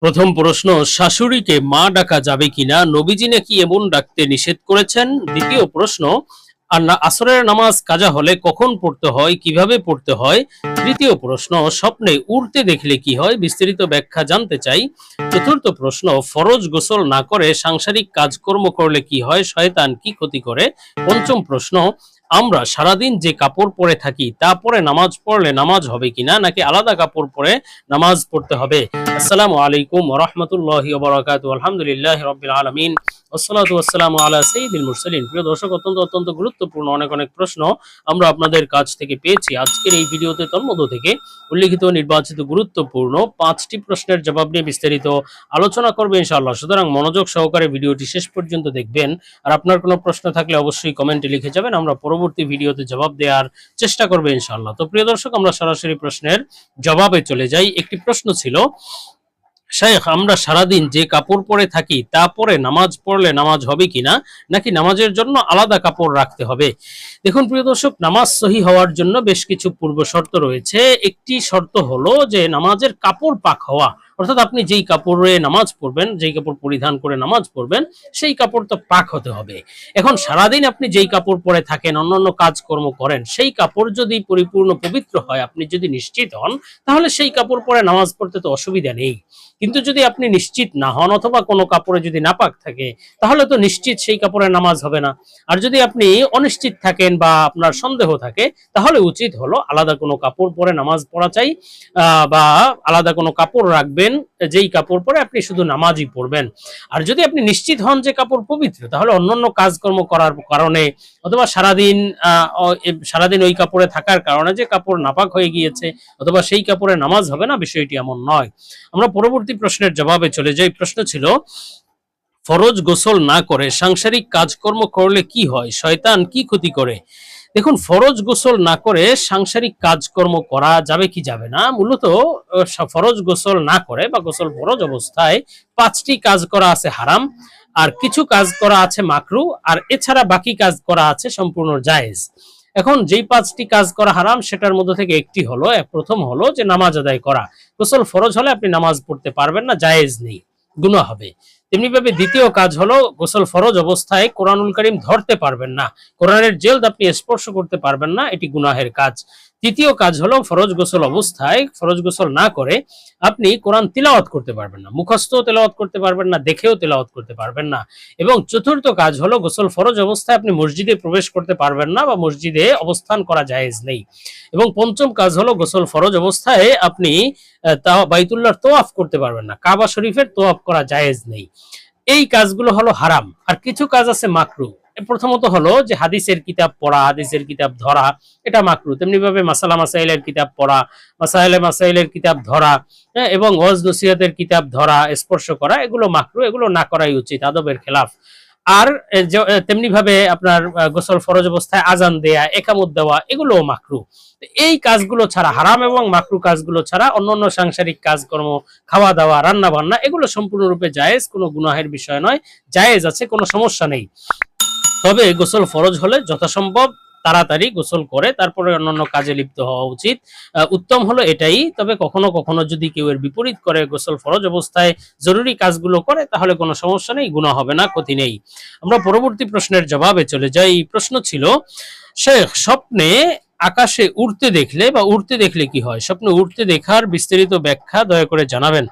প্রথম প্রশ্ন, শাশুড়িকে মা ডাকা যাবে কিনা? নবীজি নাকি এমন ডাকতে নিষেধ করেছেন? দ্বিতীয় প্রশ্ন আর না- আসরের নামাজ কাজা হলে কখন পড়তে হয়? কীভাবে পড়তে হয়? তৃতীয় প্রশ্ন, স্বপ্নে উড়তে দেখলে কি হয়? বিস্তারিত ব্যাখ্যা জানতে চাই। চতুর্থ প্রশ্ন, ফরজ গোসল না করে সাংসারিক কাজকর্ম করলে কি হয়? শয়তান কি ক্ষতি করে? পঞ্চম প্রশ্ন, আমরা সারাদিন যে কাপড় পরে থাকি, তা পরে নামাজ পড়লে নামাজ হবে কিনা? নাকি আলাদা কাপড় পরে নামাজ পড়তে হবে? আসসালামু আলাইকুম ওরহমতুল্লাহি ওবরাকাত আলহামদুলিল্লাহ রবিল আলমিন। আসসালাতু আসসালামু আলা সাইয়্যিদিল মুরসালিন। প্রিয় দর্শক, অত্যন্ত অত্যন্ত গুরুত্বপূর্ণ অনেক অনেক প্রশ্ন আমরা আপনাদের কাছ থেকে পেয়েছি। আজকের এই ভিডিওতে তন্মধ্য থেকে উল্লিখিত নির্বাচিত গুরুত্বপূর্ণ পাঁচটি প্রশ্নের জবাব নিয়ে বিস্তারিত আলোচনা করবে ইনশাআল্লাহ। সুতরাং মনোযোগ সহকারে ভিডিওটি শেষ পর্যন্ত দেখবেন। আর আপনার কোনো প্রশ্ন থাকলে অবশ্যই কমেন্টে লিখে যাবেন। আমরা পরবর্তী ভিডিওতে জবাব দেওয়ার চেষ্টা করবে ইনশাআল্লাহ। তো প্রিয় দর্শক, আমরা সরাসরি প্রশ্নের জবাবে চলে যাই। একটি প্রশ্ন ছিল শেখ আমরা সারাদিন যে কাপড় পরে থাকি, তা পরে নামাজ পড়লে নামাজ হবে কিনা, নাকি নামাজের জন্য আলাদা কাপড় রাখতে হবে? দেখুন, প্রিয় দর্শক, নামাজ সহি হওয়ার জন্য বেশ কিছু পূর্ব শর্ত রয়েছে। একটি শর্ত হলো যে, নামাজের কাপড় পাক হওয়া। অর্থাৎ আপনি যেই কাপড়ে নামাজ পড়বেন, যেই কাপড় পরিধান করে নামাজ পড়বেন, সেই কাপড় তো পাক হতে হবে। এখন সারাদিন আপনি যেই কাপড় পরে থাকেন, অন্যান্য কাজকর্ম করেন, সেই কাপড় যদি পরিপূর্ণ পবিত্র হয়, আপনি যদি নিশ্চিত হন, তাহলে সেই কাপড় পরে নামাজ পড়তে তো অসুবিধা নেই। কিন্তু যদি আপনি নিশ্চিত না হন অথবা কোনো কাপড়ে যদি নাপাক থাকে, তাহলে তো নিশ্চিত সেই কাপড়ে নামাজ হবে না। আর যদি আপনি অনিশ্চিত থাকেন বা আপনার সন্দেহ থাকে, তাহলে উচিত হলো আলাদা কোনো কাপড় পরে নামাজ পড়া চাই বা আলাদা কোনো কাপড় রাখবেন যেই কাপড় পরে আপনি শুধু নামাজই পড়বেন আর যদি আপনি নিশ্চিত হন যে কাপড় পবিত্র, তাহলে অন্যান্য কাজকর্ম করার কারণে অথবা সারাদিন সারাদিন ওই কাপড়ে থাকার কারণে যে কাপড় নাপাক হয়ে গিয়েছে, অথবা সেই কাপড়ে নামাজ হবে না, বিষয়টি এমন নয়। আমরা পরবর্তী প্রশ্নের জবাবে চলে যাই। প্রশ্ন ছিল, ফরজ গোসল না করে সাংসারিক কাজকর্ম করলে কি হয়? শয়তান কি ক্ষতি করে? দেখুন, ফরজ গোসল না করে সাংসারিক কাজকর্ম করা যাবে কি যাবে না? মূলত ফরজ গোসল না করে বা গোসল ফরজ অবস্থায় পাঁচটি কাজ করা আছে হারাম, আর কিছু কাজ করা আছে মাকরু, আর এছাড়া বাকি কাজ করা আছে সম্পূর্ণ জায়েজ। এখন, যেই পাঁচটি কাজ করা হারাম, সেটার মধ্যে থেকে একটি হলো প্রথম হলো যে নামাজ আদায় করা। গোসল ফরজ হলে আপনি নামাজ পড়তে পারবেন না, জায়েজ নেই, গুনাহ হবে। তেমনি ভাবে দ্বিতীয় কাজ হলো গোসল ফরজ অবস্থায় কোরআনুল করিম ধরতে পারবেন না। কোরআনের জেল আপনি স্পর্শ করতে পারবেন না, এটি গুনাহের কাজ। তৃতীয় কাজ হলো ফরজ গোসল অবস্থায় ফরজ গোসল না করে আপনি কোরআন তিলাওয়াত করতে পারবেন না, মুখস্থ তেলাওয়াত করতে পারবেন না, দেখেও তেলাওয়াত করতে পারবেন না এবং চতুর্থ কাজ হলো গোসল ফরজ অবস্থায় আপনি মসজিদে প্রবেশ করতে পারবেন না বা মসজিদে অবস্থান করা জায়েজ নেই এবং পঞ্চম কাজ হলো গোসল ফরজ অবস্থায় আপনি তা বাইতুল্লাহর তোয়াফ করতে পারবেন না, কাবা শরীফের তোয়াফ করা জায়েজ নেই। এই কাজগুলো হলো হারাম। আর কিছু কাজ আছে মাকরু। প্রথমত হলো যে হাদিসের কিতাব পড়া হাদিসের কিতাব ধরা এটা মাকরু তেমনি ভাবে মাসালা মাসাইলের কিতাব পড়া মাসাইলে মাসাইলের কিতাব ধরা হ্যাঁ, এবং ওয়াজ নসিহতের কিতাব ধরা স্পর্শ করা এগুলো মাকরু এগুলো না করাই উচিত আদবের খেলাফ। আর তেমনি ভাবে আপনার গোসল ফরজ অবস্থায় আজান দেয়া একামত দেওয়া এগুলোও মাকরু এই কাজগুলো ছাড়া হারাম এবং মাকরু কাজগুলো ছাড়া অন্যান্য সাংসারিক কাজকর্ম খাওয়া দাওয়া রান্না বান্না এগুলো সম্পূর্ণরূপে জায়েজ কোনো গুনাহের বিষয় নয় জায়েজ আছে কোনো সমস্যা নেই। তবে গোসল ফরজ হলে যথাসম্ভব তাড়াতাড়ি গোসল করে, তারপরে অন্যান্য কাজে লিপ্ত হওয়া উচিত। উত্তম হলো এটাই, তবে কখনো কখনো যদি কেউ এর বিপরীত করে গোসল ফরজ অবস্থায় জরুরি কাজগুলো করে, তাহলে কোনো সমস্যা নেই গুণা হবে না, ক্ষতি নেই। আমরা পরবর্তী প্রশ্নের জবাবে চলে যাই। প্রশ্ন ছিল, শেখ, স্বপ্নে আকাশে উড়তে দেখলে বা উড়তে দেখলে কি হয়? স্বপ্নে উড়তে দেখার বিস্তারিত ব্যাখ্যা দয়া করে জানাবেন।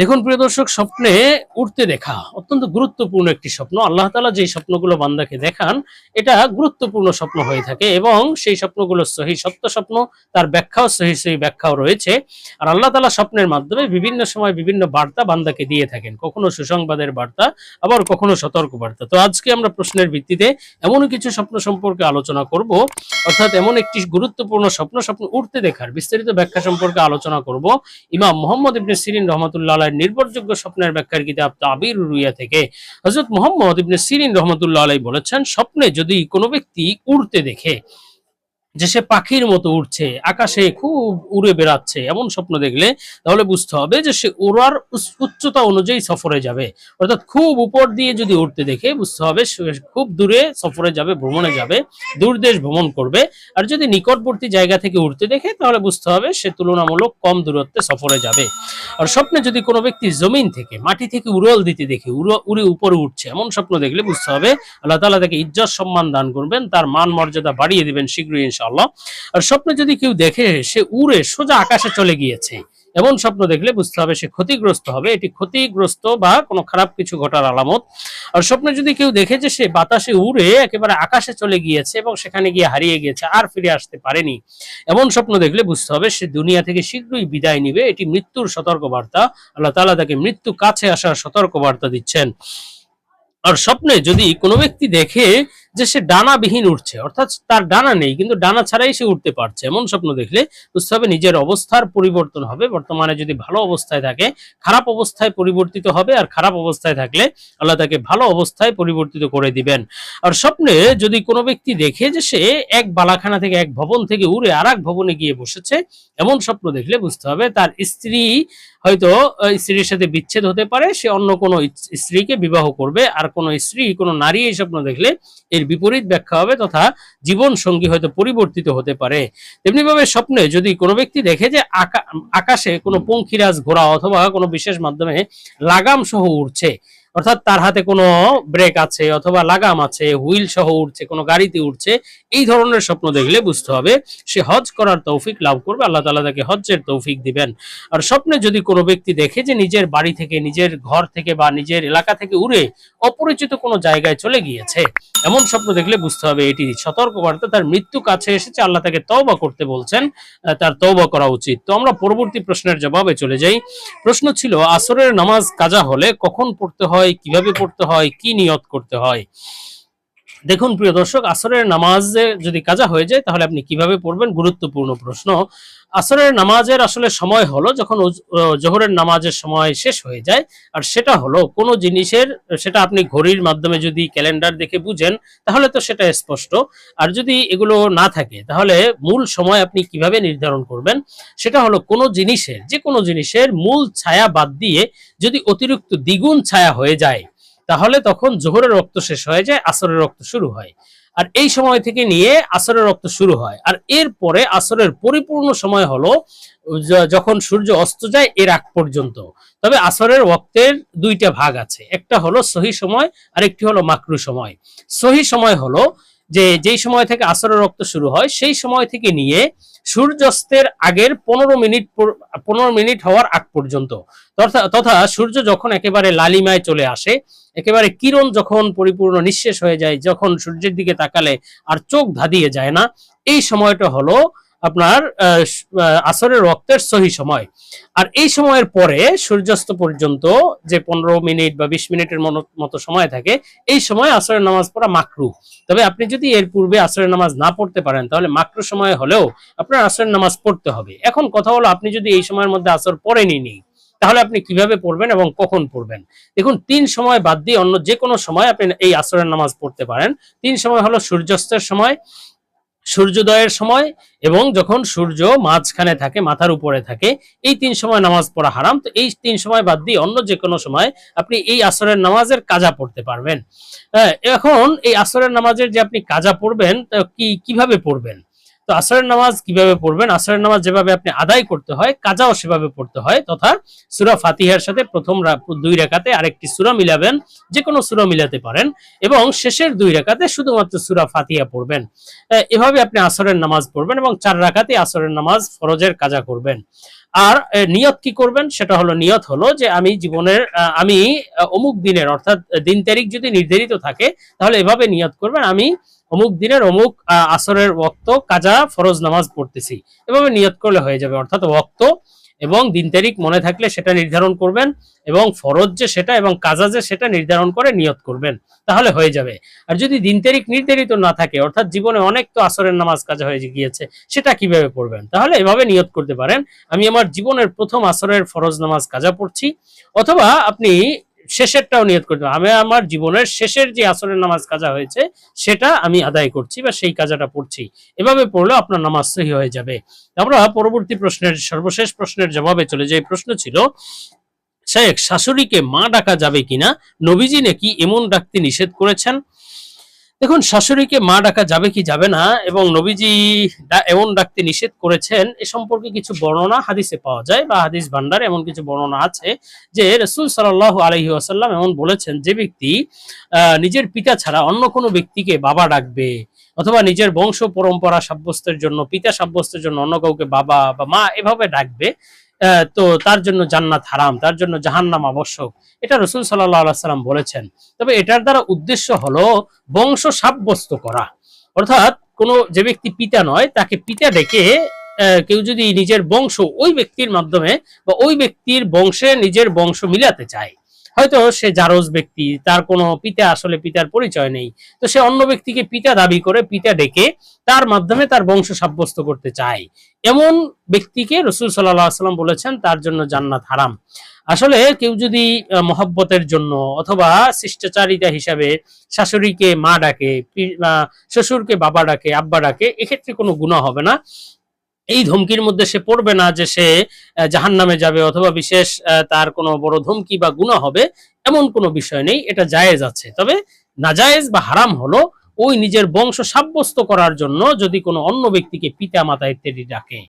দেখুন, প্রিয় দর্শক, স্বপ্নে উড়তে দেখা অত্যন্ত গুরুত্বপূর্ণ একটি স্বপ্ন। আল্লাহ তালা যে স্বপ্নগুলো বান্দাকে দেখান, এটা গুরুত্বপূর্ণ স্বপ্ন হয়ে থাকে এবং সেই স্বপ্নগুলো সহি সত্য স্বপ্ন, তার ব্যাখ্যাও সহি সহি ব্যাখ্যাও রয়েছে। আর আল্লাহ তালা স্বপ্নের মাধ্যমে বিভিন্ন সময় বিভিন্ন বার্তা বান্দাকে দিয়ে থাকেন। কখনো সুসংবাদের বার্তা, আবার কখনো সতর্ক বার্তা তো আজকে আমরা প্রশ্নের ভিত্তিতে এমন কিছু স্বপ্ন সম্পর্কে আলোচনা করব। অর্থাৎ এমন একটি গুরুত্বপূর্ণ স্বপ্ন স্বপ্ন উঠতে দেখার বিস্তারিত ব্যাখ্যা সম্পর্কে আলোচনা করব। ইমাম মোহাম্মদ ইবনে সিরিন রহমতুল্লাহ নির্ভরযোগ্য স্বপ্নের ব্যাখ্যার কিতাব তাবির রুইয়া থেকে। হজরত মোহাম্মদ ইবনে সিরিন রহমতুল্লাহ আলাই বলেছেন, স্বপ্নে যদি কোনো ব্যক্তি উড়তে দেখে যে সে পাখির মতো উঠছে আকাশে খুব উড়ে বেড়াচ্ছে, এমন স্বপ্ন দেখলে তাহলে বুঝতে হবে যে সে উড়ার উচ্চতা অনুযায়ী সফরে যাবে। অর্থাৎ খুব উপর দিয়ে যদি উঠতে দেখে বুঝতে হবে খুব দূরে সফরে যাবে, ভ্রমণে যাবে, দূর দেশ ভ্রমণ করবে। আর যদি নিকটবর্তী জায়গা থেকে উঠতে দেখে তাহলে বুঝতে হবে সে তুলনামূলক কম দূরত্বে সফরে যাবে। আর স্বপ্নে যদি কোনো ব্যক্তি জমিন থেকে, মাটি থেকে উড়াল দিতে দেখে, উড়ো- উপরে উঠছে, এমন স্বপ্ন দেখলে বুঝতে হবে আল্লাহ তাআলা তাকে ইজ্জত সম্মান দান করবেন, তার মান মর্যাদা বাড়িয়ে দিবেন শীঘ্রই ইনশাআল্লাহ। আর স্বপ্নে যদি কেউ দেখে, সে উড়ে সোজা আকাশে চলে গিয়েছে। এমন স্বপ্ন দেখলে বুঝতে হবে সে ক্ষতিগ্রস্ত হবে। এটি ক্ষতিগ্রস্ত বা কোনো খারাপ কিছু ঘটার আলামত। আর স্বপ্নে যদি কেউ দেখে যে সে বাতাসে উড়ে একেবারে আকাশে চলে গিয়েছে এবং সেখানে গিয়ে হারিয়ে গিয়েছে, আর ফিরে আসতে পারেনি। এমন স্বপ্ন দেখলে বুঝতে হবে সে দুনিয়া থেকে শীঘ্রই বিদায় নিবে। এটি মৃত্যুর সতর্কবার্তা। আল্লাহ তাআলা তাকে মৃত্যু কাছে আসার সতর্কবার্তা দিচ্ছেন। আর স্বপ্নে যদি কোনো ব্যক্তি দেখে যে সে ডানাবিহীন উঠছে, অর্থাৎ তার ডানা নেই, কিন্তু ডানা ছাড়াই সে উঠতে পারছে। এমন স্বপ্ন দেখলে বুঝতে হবে নিজের অবস্থার পরিবর্তন হবে। বর্তমানে যদি ভালো অবস্থায় থাকে, খারাপ অবস্থায় পরিবর্তিত হবে, আর খারাপ অবস্থায় থাকলে আল্লাহ তাকে ভালো অবস্থায় পরিবর্তিত করে দিবেন। আর স্বপ্নে যদি কোনো ব্যক্তি দেখে যে সে এক বালাখানা থেকে এক ভবন থেকে উড়ে আর ভবনে গিয়ে বসেছে, এমন স্বপ্ন দেখলে বুঝতে হবে তার স্ত্রী হয়তো স্ত্রীর সাথে বিচ্ছেদ হতে পারে, সে অন্য কোনো স্ত্রীকে বিবাহ করবে, আর কোনো স্ত্রী, কোনো নারী এই স্বপ্ন দেখলে এর বিপরীত ব্যাখ্যা হবে তথা জীবন সঙ্গী হয়তো পরিবর্তিত হতে পারে। তেমনি ভাবে স্বপ্নে যদি কোনো ব্যক্তি দেখে যে আকা- আকাশে কোনো পঙ্খিরাজ ঘোড়া অথবা কোনো বিশেষ মাধ্যমে লাগাম সহ উড়ছে অর্থাৎ তার হাতে কোনো ব্রেক আছে অথবা লাগাম আছে, হুইল সহ উঠছে কোনো গাড়িতে উঠছে এই ধরনের স্বপ্ন দেখলে বুঝতে হবে সে হজ করার তৌফিক লাভ করবে, আল্লাহ তাআলা তাকে হজ্জের তৌফিক দিবেন। আর স্বপ্নে যদি কোনো ব্যক্তি দেখে যে নিজের বাড়ি থেকে, নিজের ঘর থেকে বা নিজের এলাকা থেকে উড়ে অপরিচিত কোনো জায়গায় চলে গিয়েছে, এমন স্বপ্ন দেখলে বুঝতে হবে এটি সতর্কবার্তা, তার মৃত্যু কাছে এসেছে, আল্লাহ তাকে তওবা করতে বলছেন তার তওবা করা উচিত। তো আমরা পরবর্তী প্রশ্নের জবাবে চলে যাই। প্রশ্ন ছিল, আসরের নামাজ কাজা হলে কখন পড়তে হয়? কীভাবে পড়তে হয়, কি নিয়ত করতে হয়। দেখুন, প্রিয় দর্শক, আসরের নামাজে যদি কাজা হয়ে যায়, তাহলে আপনি কীভাবে পড়বেন? গুরুত্বপূর্ণ প্রশ্ন। আসরের নামাজের আসলে সময় হলো যখন জোহরের নামাজের সময় শেষ হয়ে যায়। আর সেটা হলো কোনো জিনিসের, সেটা আপনি ঘড়ির মাধ্যমে যদি ক্যালেন্ডার দেখে বুঝেন, তাহলে তো সেটা স্পষ্ট। আর যদি এগুলো না থাকে, তাহলে মূল সময় আপনি কীভাবে নির্ধারণ করবেন? সেটা হলো কোনো জিনিসের যে কোনো জিনিসের মূল ছায়া বাদ দিয়ে যদি অতিরিক্ত দ্বিগুণ ছায়া হয়ে যায় তাহলে তখন জোহরের রক্ত শেষ হয়ে যায়, আসরের রক্ত শুরু হয়। আর এই সময় থেকে নিয়ে আসরের রক্ত শুরু হয়। আর এরপরে আসরের পরিপূর্ণ সময় হলো যখন সূর্য অস্ত যায় এর আগ পর্যন্ত। তবে আসরের রক্তের দুইটা ভাগ আছে। একটা হলো সহি সময় আর একটি হলো মাকরু সময়। সহি সময় হলো যে, যেই সময় থেকে আসরের রক্ত শুরু হয়, সেই সময় থেকে নিয়ে সূর্যাস্তের আগের পনেরো মিনিট পনেরো মিনিট হওয়ার আগ পর্যন্ত। তথা সূর্য যখন একেবারে লালিমায় চলে আসে, একেবারে কিরণ যখন পরিপূর্ণ নিঃশেষ হয়ে যায়, যখন সূর্যের দিকে তাকালে আর চোখ ধাঁধিয়ে যায় না, এই সময়টা হলো আপনার আসরের রক্তের সহি সময়। আর এই সময়ের পরে সূর্যাস্ত পর্যন্ত যে পনেরো মিনিট বা বিশ মিনিটের মনো- মতো সময় থাকে, এই সময় আসরের নামাজ পড়া মাকরু। তবে আপনি যদি এর পূর্বে আসরের নামাজ না পড়তে পারেন, তাহলে মাকরু সময় হলেও আপনার আসরের নামাজ পড়তে হবে। এখন কথা হলো, আপনি যদি এই সময়ের মধ্যে আসর পড়েনি নেই তাহলে আপনি কীভাবে পড়বেন এবং কখন পড়বেন? দেখুন, তিন সময় বাদ দিয়ে অন্য যে কোনো সময় আপনি এই আসরের নামাজ পড়তে পারেন। তিন সময় হলো সূর্যাস্তের সময় সূর্যোদয়ের সময় এবং যখন সূর্য মাঝখানে থাকে মাথার উপরে থাকে এই তিন সময় নামাজ পড়া হারাম। তো এই তিন সময় বাদ দিয়ে অন্য যে কোনো সময় আপনি এই আসরের নামাজের কাজা পড়তে পারবেন। হ্যাঁ, এখন এই আসরের নামাজের যে আপনি কাজা পড়বেন কি কীভাবে পড়বেন? তো আসরের নামাজ কীভাবে পড়বেন? আসরের নামাজ যেভাবে আপনি আদায় করতে হয়, কাজাও সেভাবে পড়তে হয়, তথা সুরা ফাতিহার সাথে প্রথম দুই রেখাতে আরেকটি সুরা মিলাবেন যে কোনো সুরা মিলাতে পারেন, এবং শেষের দুই রেখাতে শুধুমাত্র সুরা ফাতিহা পড়বেন। এভাবে আপনি আসরের নামাজ পড়বেন এবং চার রাকাতে আসরের নামাজ ফরজের কাজা করবেন। আর নিয়ত কি করবেন? সেটা হলো, নিয়ত হলো যে আমি জীবনের আমি অমুক দিনের, অর্থাৎ দিন তারিখ যদি নির্ধারিত থাকে, তাহলে এভাবে নিয়ত করবেন, আমি অমুক দিনের অমুক আসরের ওক্ত কাজা, ফরজ নামাজ পড়তেছি। এভাবে নিয়ত করলে হয়ে যাবে, অর্থাৎ ওক্ত এবং দিন তারিখ মনে থাকলে সেটা নির্ধারণ করবেন এবং ফরজ যে সেটা এবং কাজা যে সেটা নির্ধারণ করে নিয়ত করবেন, তাহলে হয়ে যাবে। আর যদি দিন তারিখ নির্ধারিত না থাকে, অর্থাৎ জীবনে অনেক তো আসরের নামাজ কাজা হয়ে গিয়েছে, সেটা কীভাবে পড়বেন? তাহলে এভাবে নিয়ত করতে পারেন, আমি আমার জীবনের প্রথম আসরের ফরজ নামাজ কাজা পড়ছি, অথবা আপনি শেষেরটাও নিয়ত করতে আমি আমার জীবনের শেষের যে আসরের নামাজ কাজা হয়েছে, সেটা আমি আদায় করছি বা সেই কাজাটা পড়ছি। এভাবে পড়লে আপনার নামাজ সহি হয়ে যাবে। আমরা পরবর্তী প্রশ্নের, সর্বশেষ প্রশ্নের জবাবে চলে যাই। প্রশ্ন ছিল শেখ শাশুড়িকে মা ডাকা যাবে কিনা? নবীজি নাকি এমন ডাকতে নিষেধ করেছেন? দেখুন, শাশুড়িকে মা ডাকা যাবে কি যাবে না, এবং নবীজি এমন ডাকতে নিষেধ করেছেন, এ সম্পর্কে কিছু বর্ণনা হাদিসে পাওয়া যায়, বা হাদিস ভান্ডারে এমন কিছু বর্ণনা আছে, যে রসুল সাল্লাহ আলহি আসাল্লাম এমন বলেছেন, যে ব্যক্তি নিজের পিতা ছাড়া অন্য কোনো ব্যক্তিকে বাবা ডাকবে, অথবা নিজের বংশ পরম্পরা সাব্যস্তের জন্য, পিতা সাব্যস্তের জন্য অন্য কাউকে বাবা বা মা এভাবে ডাকবে তো তার জন্য জান্নাত হারাম, তার জন্য জাহান্নাম আবশ্যক। এটা রসুল সাল্লাহ আলাইসাল্লাম বলেছেন। তবে এটার দ্বারা উদ্দেশ্য হলো বংশ সাব্যস্ত করা। অর্থাৎ কোন যে ব্যক্তি পিতা নয়, তাকে পিতা ডেকে কেউ যদি নিজের বংশ ওই ব্যক্তির মাধ্যমে বা ওই ব্যক্তির বংশে নিজের বংশ মিলাতে চায় হয়তো সে জারজ ব্যক্তি, তার কোনো পিতা, আসলে পিতার পরিচয় নেই। তো সে অন্য ব্যক্তিকে পিতা দাবি করে, পিতা ডেকে তার মাধ্যমে তার বংশ সাব্যস্ত করতে চায়। এমন ব্যক্তিকে রসুল সাল্লাহ সাল্লাম বলেছেন, তার জন্য জান্নাত হারাম। আসলে কেউ যদি মহব্বতের জন্য অথবা শিষ্টাচারিতা হিসাবে শাশুড়িকে মা ডাকে শ্বশুরকে বাবা ডাকে, আব্বা ডাকে, এক্ষেত্রে কোনো গুণা হবে না। এই ধমকির মধ্যে সে পড়বে না যে সে জাহান নামে যাবে অথবা বিশেষ তার কোনো বড় ধমকি বা গুণা হবে, এমন কোনো বিষয় নেই, এটা জায়েজ আছে। তবে নাজায়েজ বা হারাম হলো ওই নিজের বংশ সাব্যস্ত করার জন্য যদি কোনো অন্য ব্যক্তিকে পিতা মাতা ইত্যাদি ডাকে।